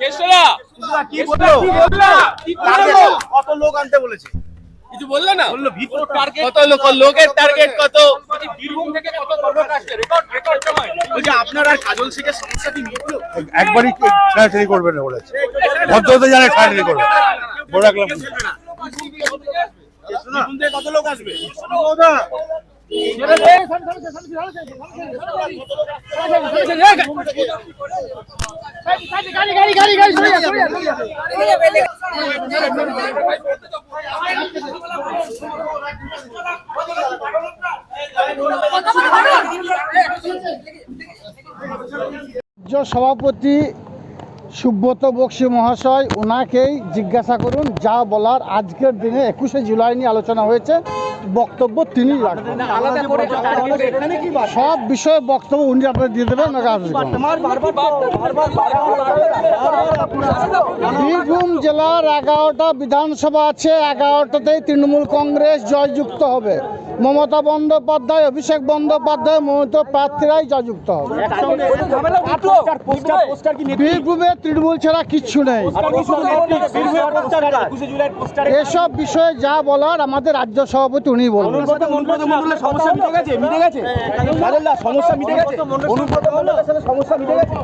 কেশরা! কি বলল? কত লোক আনতে বলেছে? কিছু বললে না? বলল ভিতর টার্গেট কত লোক লোকের টার্গেট কত? বীরভূম থেকে কত লোক আসছে? রেকর্ড রেকর্ড সময়। বলছে আপনার আর কাজল শেখের সমস্যা কি মিটলো? একবারই ছাড়াছাড়ি করবে না বলেছে? ভদ্রতা জানে ছাড়াছাড়ি করবে। বড় রাখলাম। কত লোক আসবে? সভাপতি সুব্রত বক্সি মহাশয় ওনাকেই জিজ্ঞাসা করুন যা বলার আজকের দিনে একুশে জুলাই নিয়ে আলোচনা হয়েছে। বক্তব্য তিনি রাখবেন। সব বিষয়ে বক্তব্য উনি আপনার দিয়ে দেবেন ওনাকে বীরভূম জেলার এগারোটা বিধানসভা আছে এগারোটাতেই তৃণমূল কংগ্রেস জয়যুক্ত হবে। মমতা বন্দ্যোপাধ্যায় অভিষেক বন্দ্যোপাধ্যায় মমতা প্রার্থীরাই জয়যুক্ত হবে। বীরভূমে তৃণমূল ছাড়া কিচ্ছু নেই। এসব বিষয়ে যা বলার আমাদের রাজ্য সভাপতি উনি বলবেন। সমস্যা মিটে গেছে মিটে গেছে। সমস্যা মিটে গেছে। সমস্যা মিটে গেছে।